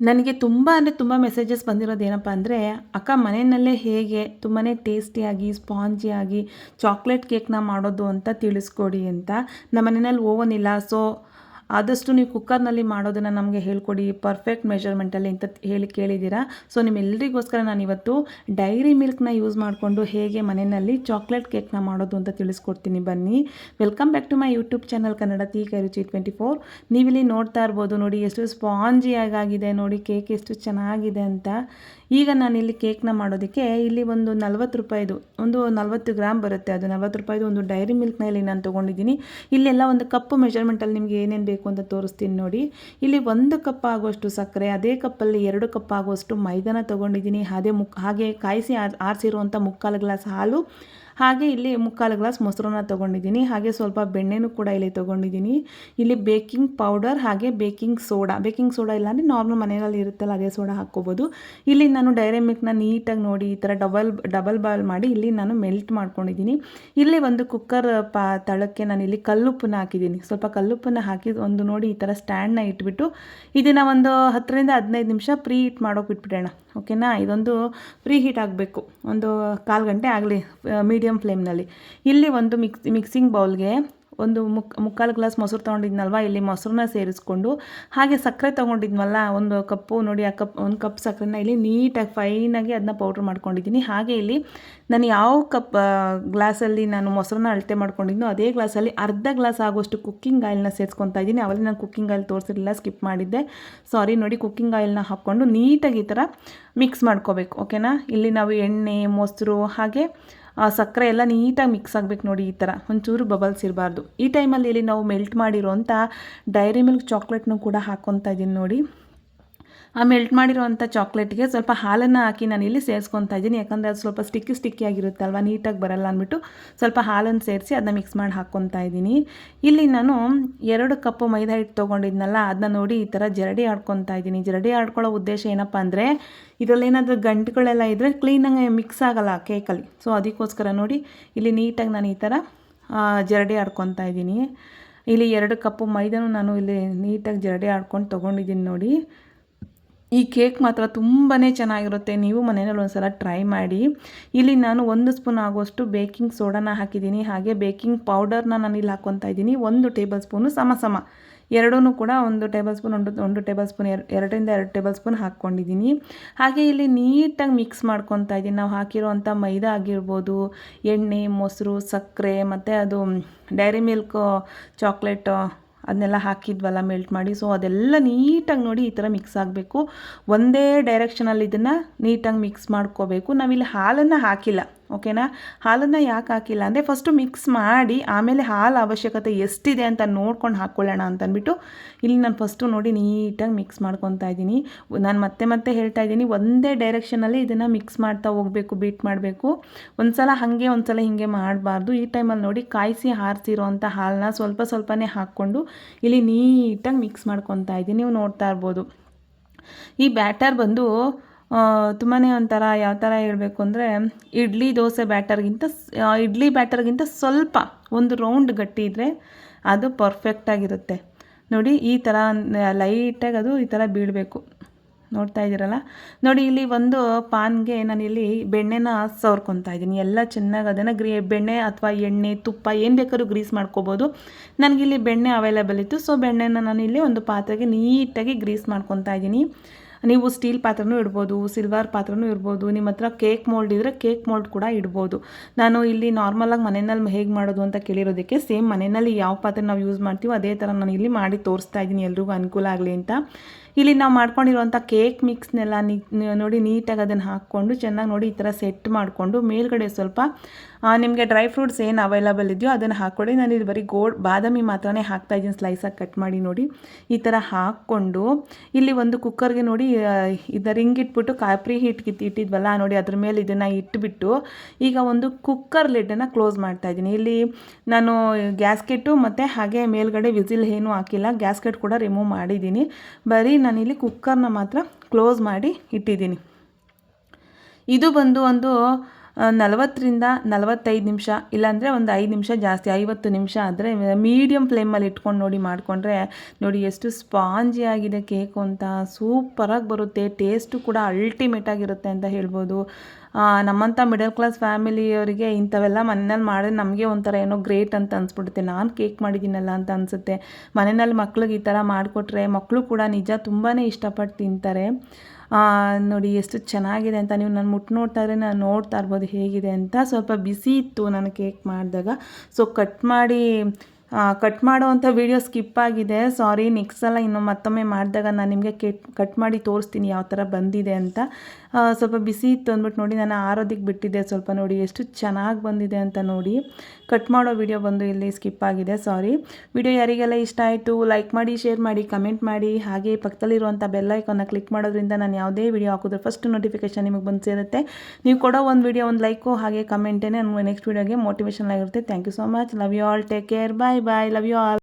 ನನಗೆ ತುಂಬ ಅಂದರೆ ತುಂಬ ಮೆಸೇಜಸ್ ಬಂದಿರೋದು ಏನಪ್ಪ ಅಂದರೆ, ಅಕ್ಕ ಮನೆಯಲ್ಲೇ ಹೇಗೆ ತುಂಬಾ ಟೇಸ್ಟಿಯಾಗಿ ಸ್ಪಾಂಜಿಯಾಗಿ ಚಾಕ್ಲೇಟ್ ಕೇಕ್ನ ಮಾಡೋದು ಅಂತ ತಿಳಿಸ್ಕೊಡಿ ಅಂತ. ನಮ್ಮ ಮನೆಯಲ್ಲಿ ಓವನ್ ಇಲ್ಲ ಸೊ ಆದಷ್ಟು ನೀವು ಕುಕ್ಕರ್ನಲ್ಲಿ ಮಾಡೋದನ್ನು ನಮಗೆ ಹೇಳ್ಕೊಡಿ. ಪರ್ಫೆಕ್ಟ್ ಮೆಷರ್ಮೆಂಟಲ್ಲಿ ಅಂತ ಹೇಳಿ ಕೇಳಿದ್ದೀರಾ. ಸೊ ನಿಮ್ಮೆಲ್ಲರಿಗೋಸ್ಕರ ನಾನು ಇವತ್ತು ಡೈರಿ ಮಿಲ್ಕ್ನ ಯೂಸ್ ಮಾಡಿಕೊಂಡು ಹೇಗೆ ಮನೆಯಲ್ಲಿ ಚಾಕ್ಲೇಟ್ ಕೇಕ್ನ ಮಾಡೋದು ಅಂತ ತಿಳಿಸ್ಕೊಡ್ತೀನಿ ಬನ್ನಿ. Welcome back to my YouTube channel Kannada ತೀ ಕೈರುಚಿ twenty four ನೀವಿಲ್ಲಿ ನೋಡ್ತಾ ಇರ್ಬೋದು, ನೋಡಿ ಎಷ್ಟು ಸ್ಪಾಂಜಿಯಾಗಿದೆ ನೋಡಿ ಕೇಕ್ ಎಷ್ಟು ಚೆನ್ನಾಗಿದೆ ಅಂತ. ಈಗ ನಾನು ಇಲ್ಲಿ ಕೇಕ್ನ ಮಾಡೋದಕ್ಕೆ ಇಲ್ಲಿ ಒಂದು ನಲ್ವತ್ತು ರೂಪಾಯಿದು, ಒಂದು ನಲ್ವತ್ತು ಗ್ರಾಮ್ ಬರುತ್ತೆ ಅದು. ನಲ್ವತ್ತು ರೂಪಾಯಿದು ಒಂದು ಡೈರಿ ಮಿಲ್ಕ್ನ ಇಲ್ಲಿ ನಾನು ತೊಗೊಂಡಿದ್ದೀನಿ. ಇಲ್ಲೆಲ್ಲ ಒಂದು ಕಪ್ಪು ಮೆಷರ್ಮೆಂಟಲ್ಲಿ ನಿಮಗೆ ಏನೇನು ಬೇಕು ಅಂತ ತೋರಿಸ್ತೀನಿ ನೋಡಿ. ಇಲ್ಲಿ ಒಂದು ಕಪ್ ಆಗುವಷ್ಟು ಸಕ್ಕರೆ, ಅದೇ ಕಪ್ಪಲ್ಲಿ ಎರಡು ಕಪ್ ಆಗುವಷ್ಟು ಮೈದಾನ ತೊಗೊಂಡಿದ್ದೀನಿ. ಅದೇ ಮುಕ್, ಹಾಗೆ ಕಾಯಿಸಿ ಆರಿಸಿರುವಂಥ ಮುಕ್ಕಾಲು ಗ್ಲಾಸ್ ಹಾಲು ಹಾಗೆ ಇಲ್ಲಿ ಮುಕ್ಕಾಲು ಗ್ಲಾಸ್ ಮೊಸರನ್ನ ತೊಗೊಂಡಿದ್ದೀನಿ. ಹಾಗೆ ಸ್ವಲ್ಪ ಬೆಣ್ಣೆನೂ ಕೂಡ ಇಲ್ಲಿ ತೊಗೊಂಡಿದ್ದೀನಿ. ಇಲ್ಲಿ ಬೇಕಿಂಗ್ ಪೌಡರ್ ಹಾಗೆ ಬೇಕಿಂಗ್ ಸೋಡಾ. ಬೇಕಿಂಗ್ ಸೋಡಾ ಇಲ್ಲಾಂದರೆ ನಾರ್ಮಲ್ ಮನೆಯಲ್ಲಿ ಇರುತ್ತಲ್ಲ ಅದೇ ಸೋಡಾ ಹಾಕ್ಕೋಬೋದು. ಇಲ್ಲಿ ನಾನು ಡೈರಿ ಮಿಲ್ಕ್ನ ನೀಟಾಗಿ ನೋಡಿ ಈ ಥರ ಡಬಲ್ ಡಬಲ್ ಬಾಯ್ಲ್ ಮಾಡಿ ಇಲ್ಲಿ ನಾನು ಮೆಲ್ಟ್ ಮಾಡ್ಕೊಂಡಿದ್ದೀನಿ. ಇಲ್ಲಿ ಒಂದು ಕುಕ್ಕರ್ ಪಾ, ತಳಕ್ಕೆ ನಾನು ಇಲ್ಲಿ ಕಲ್ಲುಪ್ಪನ್ನ ಹಾಕಿದ್ದೀನಿ. ಸ್ವಲ್ಪ ಕಲ್ಲುಪ್ಪನ್ನ ಹಾಕಿ ಒಂದು ನೋಡಿ ಈ ಥರ ಸ್ಟ್ಯಾಂಡ್ನ ಇಟ್ಬಿಟ್ಟು ಇದನ್ನು ಒಂದು ಹತ್ತರಿಂದ ಹದಿನೈದು ನಿಮಿಷ ಪ್ರೀ ಹೀಟ್ ಮಾಡೋಕೆ ಬಿಟ್ಬಿಡೋಣ. ಓಕೆನಾ ಇದೊಂದು ಪ್ರೀ ಹೀಟ್ ಆಗಬೇಕು. ಒಂದು ಕಾಲು ಗಂಟೆ ಆಗಲಿ ಮೀಡಿಯಮ್ ಫ್ಲೇಮ್ನಲ್ಲಿ. ಇಲ್ಲಿ ಒಂದು ಮಿಕ್ಸ್ ಮಿಕ್ಸಿಂಗ್ ಬೌಲ್ಗೆ ಒಂದು ಮುಕ್, ಮುಕ್ಕಾಲು ಗ್ಲಾಸ್ ಮೊಸರು ತೊಗೊಂಡಿದ್ನಲ್ವ? ಇಲ್ಲಿ ಮೊಸರನ್ನ ಸೇರಿಸ್ಕೊಂಡು, ಹಾಗೆ ಸಕ್ಕರೆ ತೊಗೊಂಡಿದ್ವಲ್ಲ ಒಂದು ಕಪ್ಪು ನೋಡಿ, ಆ ಕಪ್, ಒಂದು ಕಪ್ ಸಕ್ಕರೆನ ಇಲ್ಲಿ ನೀಟಾಗಿ ಫೈನಾಗಿ ಅದನ್ನ ಪೌಡ್ರ್ ಮಾಡ್ಕೊಂಡಿದ್ದೀನಿ. ಹಾಗೆ ಇಲ್ಲಿ ನಾನು ಯಾವ ಕಪ್ ಗ್ಲಾಸಲ್ಲಿ ನಾನು ಮೊಸರನ್ನ ಅಳತೆ ಮಾಡ್ಕೊಂಡಿದ್ನೋ, ಅದೇ ಗ್ಲಾಸಲ್ಲಿ ಅರ್ಧ ಗ್ಲಾಸ್ ಆಗೋಷ್ಟು ಕುಕ್ಕಿಂಗ್ ಆಯಿಲ್ನ ಸೇರಿಸ್ಕೊತಾ ಇದ್ದೀನಿ. ಅವಲ್ಲಿ ನಾನು ಕುಕ್ಕಿಂಗ್ ಆಯಿಲ್ ತೋರಿಸಿರಲಿಲ್ಲ, ಸ್ಕಿಪ್ ಮಾಡಿದ್ದೆ. ಸಾರಿ, ನೋಡಿ ಕುಕ್ಕಿಂಗ್ ಆಯಿಲ್ನ ಹಾಕ್ಕೊಂಡು ನೀಟಾಗಿ ಈ ಥರ ಮಿಕ್ಸ್ ಮಾಡ್ಕೋಬೇಕು, ಓಕೆನಾ? ಇಲ್ಲಿ ನಾವು ಎಣ್ಣೆ, ಮೊಸರು, ಹಾಗೆ ಸಕ್ಕರೆ ಎಲ್ಲ ನೀಟಾಗಿ ಮಿಕ್ಸ್ ಆಗಬೇಕು ನೋಡಿ ಈ ಥರ. ಒಂಚೂರು ಬಬಲ್ಸ್ ಇರಬಾರ್ದು. ಈ ಟೈಮಲ್ಲಿ ಇಲ್ಲಿ ನಾವು ಮೆಲ್ಟ್ ಮಾಡಿರೋಂಥ ಡೈರಿ ಮಿಲ್ಕ್ ಚಾಕ್ಲೇಟ್ನು ಕೂಡ ಹಾಕ್ಕೊತಾ ಇದ್ದೀನಿ ನೋಡಿ. ಆ ಮೆಲ್ಟ್ ಮಾಡಿರೋವಂಥ ಚಾಕ್ಲೇಟ್ಗೆ ಸ್ವಲ್ಪ ಹಾಲನ್ನು ಹಾಕಿ ನಾನು ಇಲ್ಲಿ ಸೇರಿಸ್ಕೊತಾ ಇದ್ದೀನಿ. ಯಾಕಂದರೆ ಅದು ಸ್ವಲ್ಪ ಸ್ಟಿಕ್ಕಿ ಸ್ಟಿಕ್ಕಿ ಆಗಿರುತ್ತಲ್ವ ನೀಟಾಗಿ ಬರಲ್ಲ ಅಂದ್ಬಿಟ್ಟು ಸ್ವಲ್ಪ ಹಾಲನ್ನು ಸೇರಿಸಿ ಅದನ್ನ ಮಿಕ್ಸ್ ಮಾಡಿ ಹಾಕ್ಕೊತಾ ಇದ್ದೀನಿ. ಇಲ್ಲಿ ನಾನು ಎರಡು ಕಪ್ಪು ಮೈದಾ ಹಿಟ್ಟು ತೊಗೊಂಡಿದ್ನಲ್ಲ ಅದನ್ನ ನೋಡಿ ಈ ಥರ ಜರಡಿ ಆಡ್ಕೊತಾ ಇದ್ದೀನಿ. ಜರಡಿ ಆಡ್ಕೊಳ್ಳೋ ಉದ್ದೇಶ ಏನಪ್ಪ ಅಂದರೆ ಇದರಲ್ಲಿ ಏನಾದರೂ ಗಂಟುಗಳೆಲ್ಲ ಇದ್ದರೆ ಕ್ಲೀನಾಗಿ ಮಿಕ್ಸ್ ಆಗಲ್ಲ ಕೇಕಲ್ಲಿ ಸೊ ಅದಕ್ಕೋಸ್ಕರ ನೋಡಿ ಇಲ್ಲಿ ನೀಟಾಗಿ ನಾನು ಈ ಥರ ಜರಡಿ ಆಡ್ಕೊತಾ ಇದ್ದೀನಿ. ಇಲ್ಲಿ ಎರಡು ಕಪ್ಪು ಮೈದಾನು ನಾನು ಇಲ್ಲಿ ನೀಟಾಗಿ ಜರಡಿ ಆಡ್ಕೊಂಡು ತೊಗೊಂಡಿದ್ದೀನಿ ನೋಡಿ. ಈ ಕೇಕ್ ಮಾತ್ರ ತುಂಬಾ ಚೆನ್ನಾಗಿರುತ್ತೆ. ನೀವು ಮನೆಯಲ್ಲಿ ಒಂದು ಸಲ ಟ್ರೈ ಮಾಡಿ. ಇಲ್ಲಿ ನಾನು ಒಂದು ಸ್ಪೂನ್ ಆಗುವಷ್ಟು ಬೇಕಿಂಗ್ ಸೋಡಾನ ಹಾಕಿದ್ದೀನಿ. ಹಾಗೆ ಬೇಕಿಂಗ್ ಪೌಡರ್ನ ನಾನು ಇಲ್ಲಿ ಹಾಕ್ಕೊತಾ ಇದ್ದೀನಿ. ಒಂದು ಟೇಬಲ್ ಸ್ಪೂನು ಸಮ ಸಮ. ಎರಡೂ ಕೂಡ ಒಂದು ಟೇಬಲ್ ಸ್ಪೂನ್, ಒಂದು ಒಂದು ಟೇಬಲ್ ಸ್ಪೂನ್ ಎರಡರಿಂದ ಎರಡು ಟೇಬಲ್ ಸ್ಪೂನ್ ಹಾಕ್ಕೊಂಡಿದ್ದೀನಿ ಹಾಗೆ ಇಲ್ಲಿ ನೀಟಾಗಿ ಮಿಕ್ಸ್ ಮಾಡ್ಕೊತಾ ಇದ್ದೀನಿ. ನಾವು ಹಾಕಿರೋವಂಥ ಮೈದಾ ಆಗಿರ್ಬೋದು, ಎಣ್ಣೆ, ಮೊಸರು, ಸಕ್ಕರೆ, ಮತ್ತು ಅದು ಡೈರಿ ಮಿಲ್ಕ್, ಚಾಕ್ಲೇಟ್ ಅದನ್ನೆಲ್ಲ ಹಾಕಿದ್ವಲ್ಲ ಮೆಲ್ಟ್ ಮಾಡಿ. ಸೊ ಅದೆಲ್ಲ ನೀಟಾಗಿ ನೋಡಿ ಈ ಥರ ಮಿಕ್ಸ್ ಆಗಬೇಕು. ಒಂದೇ ಡೈರೆಕ್ಷನಲ್ಲಿ ಇದನ್ನು ನೀಟಾಗಿ ಮಿಕ್ಸ್ ಮಾಡ್ಕೋಬೇಕು. ನಾವಿಲ್ಲಿ ಹಾಲನ್ನು ಹಾಕಿಲ್ಲ. ಓಕೆನಾ? ಹಾಲನ್ನು ಯಾಕೆ ಹಾಕಿಲ್ಲ? ಅಂದರೆ ಫಸ್ಟು ಮಿಕ್ಸ್ ಮಾಡಿ ಆಮೇಲೆ ಹಾಲು ಅವಶ್ಯಕತೆ ಎಷ್ಟಿದೆ ಅಂತ ನೋಡ್ಕೊಂಡು ಹಾಕ್ಕೊಳ್ಳೋಣ ಅಂತಂದ್ಬಿಟ್ಟು ಇಲ್ಲಿ ನಾನು ಫಸ್ಟು ನೋಡಿ ನೀಟಾಗಿ ಮಿಕ್ಸ್ ಮಾಡ್ಕೊತಾ ಇದ್ದೀನಿ. ನಾನು ಮತ್ತೆ ಮತ್ತೆ ಹೇಳ್ತಾ ಇದ್ದೀನಿ, ಒಂದೇ ಡೈರೆಕ್ಷನಲ್ಲಿ ಇದನ್ನು ಮಿಕ್ಸ್ ಮಾಡ್ತಾ ಹೋಗಬೇಕು ಬೀಟ್ ಮಾಡಬೇಕು. ಒಂದು ಸಲ ಹಾಗೆ ಒಂದು ಸಲ ಹೀಗೆ ಮಾಡಬಾರ್ದು. ಈ ಟೈಮಲ್ಲಿ ನೋಡಿ ಕಾಯಿಸಿ ಹಾರಿಸಿರೋಂಥ ಹಾಲನ್ನ ಸ್ವಲ್ಪ ಸ್ವಲ್ಪನೇ ಹಾಕ್ಕೊಂಡು ಇಲ್ಲಿ ನೀಟಾಗಿ ಮಿಕ್ಸ್ ಮಾಡ್ಕೊತಾ ಇದ್ದೀನಿ. ನೀವು ನೋಡ್ತಾ ಇರ್ಬೋದು. ಈ ಬ್ಯಾಟರ್ ಬಂದು ತುಂಬಾ ಒಂಥರ ಯಾವ ಥರ ಹೇಳಬೇಕು ಅಂದರೆ ಇಡ್ಲಿ ದೋಸೆ ಬ್ಯಾಟರ್ಗಿಂತ ಇಡ್ಲಿ ಬ್ಯಾಟರ್ಗಿಂತ ಸ್ವಲ್ಪ ಒಂದು ರೌಂಡ್ ಗಟ್ಟಿ ಇದ್ದರೆ ಅದು ಪರ್ಫೆಕ್ಟಾಗಿರುತ್ತೆ ನೋಡಿ, ಈ ಥರ ಲೈಟಾಗಿ ಅದು ಈ ಥರ ಬೀಳಬೇಕು. ನೋಡ್ತಾ ಇದ್ದೀರಲ್ಲ? ನೋಡಿ, ಇಲ್ಲಿ ಒಂದು ಪಾನ್ಗೆ ನಾನಿಲ್ಲಿ ಬೆಣ್ಣೆನ ಸವರ್ಕೊತಾ ಇದ್ದೀನಿ. ಎಲ್ಲ ಚೆನ್ನಾಗಿ ಅದನ್ನು ಗ್ರೀ, ಬೆಣ್ಣೆ ಅಥವಾ ಎಣ್ಣೆ, ತುಪ್ಪ ಏನು ಬೇಕಾದ್ರೂ ಗ್ರೀಸ್ ಮಾಡ್ಕೋಬೋದು. ನನಗಿಲ್ಲಿ ಬೆಣ್ಣೆ ಅವೈಲೇಬಲ್ ಇತ್ತು. ಸೊ ಬೆಣ್ಣೆನ ನಾನು ಇಲ್ಲಿ ಒಂದು ಪಾತ್ರೆಗೆ ನೀಟಾಗಿ ಗ್ರೀಸ್ ಮಾಡ್ಕೊತಾ ಇದ್ದೀನಿ. ನೀವು ಸ್ಟೀಲ್ ಪಾತ್ರೆನೂ ಇಡ್ಬೋದು ಸಿಲ್ವರ್ ಪಾತ್ರೆನೂ ಇರ್ಬೋದು ನಿಮ್ಮ ಹತ್ರ ಕೇಕ್ ಮೋಲ್ಡ್ ಇದ್ದರೆ ಕೇಕ್ ಮೋಲ್ಡ್ ಕೂಡ ಇಡ್ಬೋದು. ನಾನು ಇಲ್ಲಿ ನಾರ್ಮಲಾಗಿ ಮನೆಯಲ್ಲಿ ಹೇಗೆ ಮಾಡೋದು ಅಂತ ಕೇಳಿರೋದಕ್ಕೆ ಸೇಮ್ ಮನೆಯಲ್ಲಿ ಯಾವ ಪಾತ್ರೆ ನಾವು ಯೂಸ್ ಮಾಡ್ತೀವೋ ಅದೇ ಥರ ನಾನು ಇಲ್ಲಿ ಮಾಡಿ ತೋರಿಸ್ತಾ ಇದ್ದೀನಿ ಎಲ್ರಿಗೂ ಅನುಕೂಲ ಆಗಲಿ ಅಂತ. ಇಲ್ಲಿ ನಾವು ಮಾಡ್ಕೊಂಡಿರುವಂಥ ಕೇಕ್ ಮಿಕ್ಸ್ನೆಲ್ಲ ನೋಡಿ ನೀಟಾಗಿ ಅದನ್ನು ಹಾಕ್ಕೊಂಡು ಚೆನ್ನಾಗಿ ನೋಡಿ ಈ ಥರ ಸೆಟ್ ಮಾಡಿಕೊಂಡು ಮೇಲ್ಗಡೆ ಸ್ವಲ್ಪ ನಿಮಗೆ ಡ್ರೈ ಫ್ರೂಟ್ಸ್ ಏನು ಅವೈಲಬಲ್ ಇದೆಯೋ ಅದನ್ನು ಹಾಕ್ಕೊಡಿ ನಾನು ಇದು ಬರೀ ಗೋಡ್, ಬಾದಾಮಿ ಮಾತ್ರನೇ ಹಾಕ್ತಾಯಿದ್ದೀನಿ ಸ್ಲೈಸಾಗಿ ಕಟ್ ಮಾಡಿ ನೋಡಿ. ಈ ಥರ ಹಾಕ್ಕೊಂಡು ಇಲ್ಲಿ ಒಂದು ಕುಕ್ಕರ್ಗೆ ನೋಡಿ ಇದು ರಿಂಗ್ ಇಟ್ಬಿಟ್ಟು ಕಾಪ್ರಿ ಹಿಟ್ ಇಟ್ಟಿದ್ವಲ್ಲ, ನೋಡಿ ಅದ್ರ ಮೇಲೆ ಇದನ್ನು ಇಟ್ಬಿಟ್ಟು ಈಗ ಒಂದು ಕುಕ್ಕರ್ ಲಿಡ್ಡನ್ನು ಕ್ಲೋಸ್ ಮಾಡ್ತಾಯಿದ್ದೀನಿ ಇಲ್ಲಿ ನಾನು ಗ್ಯಾಸ್ಕೆಟು ಮತ್ತು ಹಾಗೆ ಮೇಲ್ಗಡೆ ವಿಸಿಲ್ ಏನೂ ಹಾಕಿಲ್ಲ ಗ್ಯಾಸ್ಕೆಟ್ ಕೂಡ ರಿಮೂವ್ ಮಾಡಿದ್ದೀನಿ. ಬರೀ ನಾನಿಲ್ಲಿ ಕುಕ್ಕರ್ನ ಮಾತ್ರ ಕ್ಲೋಸ್ ಮಾಡಿ ಇಟ್ಟಿದ್ದೀನಿ. ಇದು ಬಂದು ಒಂದು ನಲವತ್ತರಿಂದ ನಲವತ್ತೈದು ನಿಮಿಷ, ಇಲ್ಲಾಂದರೆ ಒಂದು ಐದು ನಿಮಿಷ ಜಾಸ್ತಿ, ಐವತ್ತು ನಿಮಿಷ ಆದರೆ ಮೀಡಿಯಮ್ ಫ್ಲೇಮಲ್ಲಿ ಇಟ್ಕೊಂಡು ನೋಡಿ ಮಾಡಿಕೊಂಡ್ರೆ ನೋಡಿ ಎಷ್ಟು ಸ್ಪಾಂಜಿ ಆಗಿದೆ ಕೇಕು ಅಂತ, ಸೂಪರಾಗಿ ಬರುತ್ತೆ, ಟೇಸ್ಟು ಕೂಡ ಅಲ್ಟಿಮೇಟಾಗಿರುತ್ತೆ ಅಂತ ಹೇಳ್ಬೋದು. ನಮ್ಮಂಥ ಮಿಡಲ್ ಕ್ಲಾಸ್ ಫ್ಯಾಮಿಲಿಯವರಿಗೆ ಇಂಥವೆಲ್ಲ ಮನೇಲಿ ಮಾಡಿದ್ರೆ ನಮಗೆ ಒಂಥರ ಏನೋ ಗ್ರೇಟ್ ಅಂತ ಅನ್ಸ್ಬಿಡುತ್ತೆ. ನಾನು ಕೇಕ್ ಮಾಡಿದ್ದೀನಲ್ಲ ಅಂತ ಅನಿಸುತ್ತೆ. ಮನೆಯಲ್ಲಿ ಮಕ್ಳಿಗೆ ಈ ಥರ ಮಾಡಿಕೊಟ್ರೆ ಮಕ್ಕಳು ಕೂಡ ನಿಜ ತುಂಬಾ ಇಷ್ಟಪಟ್ಟು ತಿಂತಾರೆ. ನೋಡಿ ಎಷ್ಟು ಚೆನ್ನಾಗಿದೆ ಅಂತ ನೀವು ನಾನು ಮುಟ್ಟು ನೋಡ್ತಾ ನಾನು ನೋಡ್ತಾ ಇರ್ಬೋದು ಹೇಗಿದೆ ಅಂತ. ಸ್ವಲ್ಪ ಬಿಸಿ ಇತ್ತು ನಾನು ಕೇಕ್ ಮಾಡಿದಾಗ. ಸೊ ಕಟ್ ಮಾಡಿ ಕಟ್ ಮಾಡೋವಂಥ ವೀಡಿಯೋ ಸ್ಕಿಪ್ ಆಗಿದೆ. ಸಾರಿ ನೆಕ್ಸ್ಟ್ ಸಲ ಇನ್ನು ಮತ್ತೊಮ್ಮೆ ಮಾಡಿದಾಗ ನಾನು ನಿಮಗೆ ಕೆಟ್ ಕಟ್ ಮಾಡಿ ತೋರಿಸ್ತೀನಿ ಯಾವ ಥರ ಬಂದಿದೆ ಅಂತ. ಸ್ವಲ್ಪ ಬಿಸಿ ಇತ್ತು ಅಂದ್ಬಿಟ್ಟು ನೋಡಿ ನಾನು ಆರೋದಕ್ಕೆ ಬಿಟ್ಟಿದ್ದೆ ಸ್ವಲ್ಪ ನೋಡಿ ಎಷ್ಟು ಚೆನ್ನಾಗಿ ಬಂದಿದೆ ಅಂತ ನೋಡಿ ಕಟ್ ಮಾಡೋ ವಿಡಿಯೋ ಬಂದು ಇಲ್ಲಿ ಸ್ಕಿಪ್ ಆಗಿದೆ ಸಾರಿ ವಿಡಿಯೋ ಯಾರಿಗೆಲ್ಲ ಇಷ್ಟ ಆಯಿತು ಲೈಕ್ ಮಾಡಿ ಶೇರ್ ಮಾಡಿ ಕಮೆಂಟ್ ಮಾಡಿ, ಹಾಗೆ ಪಕ್ಕದಲ್ಲಿರುವಂಥ ಬೆಲ್ ಐಕಾನ್ನ ಕ್ಲಿಕ್ ಮಾಡೋದ್ರಿಂದ ನಾನು ಯಾವುದೇ ವಿಡಿಯೋ ಹಾಕಿದ್ರೆ ಫಸ್ಟ್ ನೋಟಿಫಿಕೇಶನ್ ನಿಮಗೆ ಬಂದು ಸೇರುತ್ತೆ. ನೀವು ಕೊಡೋ ಒಂದು ವಿಡಿಯೋ ಒಂದು ಲೈಕು ಹಾಗೆ ಕಮೆಂಟೇ ನನಗೆ ನೆಕ್ಸ್ಟ್ ವಿಡಿಯೋಗೆ ಮೋಟಿವೇಶನ್ ಆಗಿರುತ್ತೆ. Thank you so much love you all take care bye bye love you all